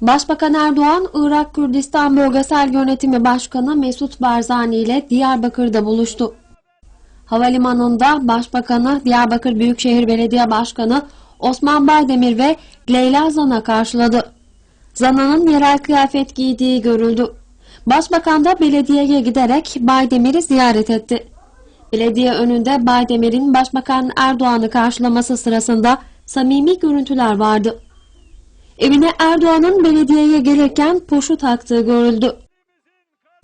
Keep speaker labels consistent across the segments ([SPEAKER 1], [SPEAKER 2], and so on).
[SPEAKER 1] Başbakan Erdoğan, Irak Kürdistan Bölgesel Yönetimi Başkanı Mesut Barzani ile Diyarbakır'da buluştu. Havalimanında Başbakanı Diyarbakır Büyükşehir Belediye Başkanı Osman Baydemir ve Leyla Zana karşıladı. Zana'nın yerel kıyafet giydiği görüldü. Başbakan da belediyeye giderek Baydemir'i ziyaret etti. Belediye önünde Baydemir'in Başbakan Erdoğan'ı karşılaması sırasında samimi görüntüler vardı. Evine Erdoğan'ın belediyeye gelirken poşu taktığı görüldü.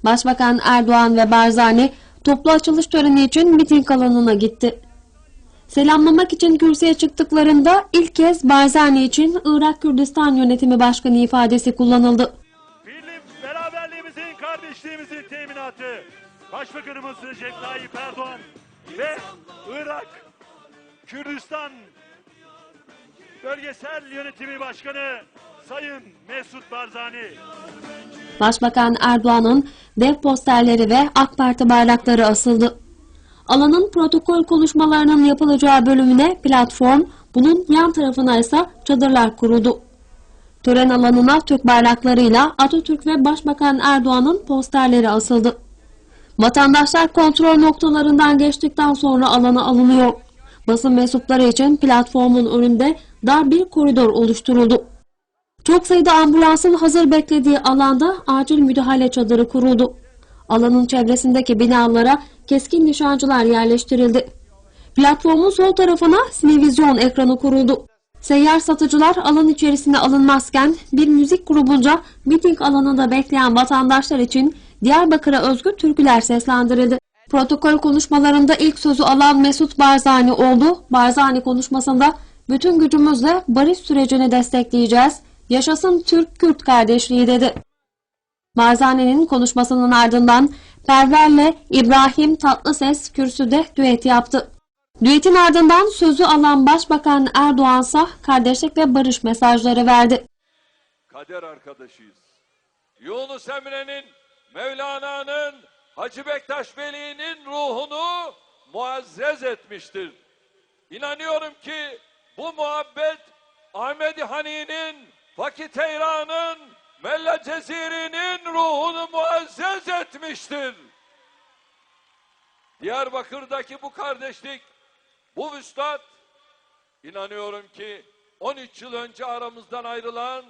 [SPEAKER 1] Başbakan Erdoğan ve Barzani toplu açılış töreni için miting alanına gitti. Selamlamak için kürsüye çıktıklarında ilk kez Barzani için Irak Kürdistan Yönetimi Başkanı ifadesi kullanıldı.
[SPEAKER 2] Birlik beraberliğimizin, kardeşliğimizin teminatı. Başbakanımız Recep Tayyip Erdoğan ve Irak Kürdistan Bölgesel Yönetimi Başkanı Sayın Mesut Barzani.
[SPEAKER 1] Başbakan Erdoğan'ın dev posterleri ve AK Parti bayrakları asıldı. Alanın protokol konuşmalarının yapılacağı bölümüne platform, bunun yan tarafına ise çadırlar kuruldu. Tören alanına Türk bayraklarıyla Atatürk ve Başbakan Erdoğan'ın posterleri asıldı. Vatandaşlar kontrol noktalarından geçtikten sonra alana alınıyor. Basın mensupları için platformun önünde dar bir koridor oluşturuldu. Çok sayıda ambulansın hazır beklediği alanda acil müdahale çadırı kuruldu. Alanın çevresindeki binalara keskin nişancılar yerleştirildi. Platformun sol tarafına sinevizyon ekranı kuruldu. Seyyar satıcılar alan içerisine alınmazken bir müzik grubunca miting alanında bekleyen vatandaşlar için Diyarbakır'a özgü türküler seslendirildi. Protokol konuşmalarında ilk sözü alan Mesut Barzani oldu. Barzani konuşmasında bütün gücümüzle barış sürecini destekleyeceğiz. Yaşasın Türk-Kürt kardeşliği dedi. Barzani'nin konuşmasının ardından Perver'le İbrahim Tatlıses kürsüde düet yaptı. Düetin ardından sözü alan Başbakan Erdoğan ise kardeşlik ve barış mesajları verdi.
[SPEAKER 3] kader arkadaşıyız. Yunus Emre'nin, Mevlana'nın, Hacı Bektaş Veli'nin ruhunu muazzez etmiştir. İnanıyorum ki bu muhabbet Ahmedi Hani'nin, Fakih Teyran'ın, Mella Ceziri'nin ruhunu muazzez etmiştir. Diyarbakır'daki bu kardeşlik, bu vüslat, inanıyorum ki 13 yıl önce aramızdan ayrılan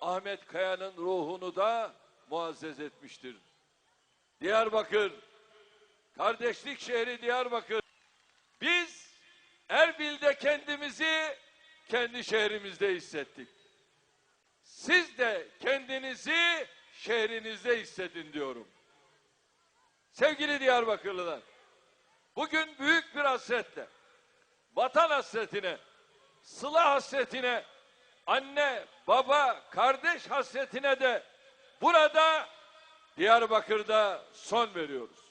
[SPEAKER 3] Ahmet Kaya'nın ruhunu da muazzez etmiştir. Diyarbakır, kardeşlik şehri Diyarbakır. Kendimizi kendi şehrimizde hissettik. Siz de kendinizi şehrinizde hissedin diyorum. Sevgili Diyarbakırlılar, bugün büyük bir hasretle, vatan hasretine, sıla hasretine, anne, baba, kardeş hasretine de burada Diyarbakır'da son veriyoruz.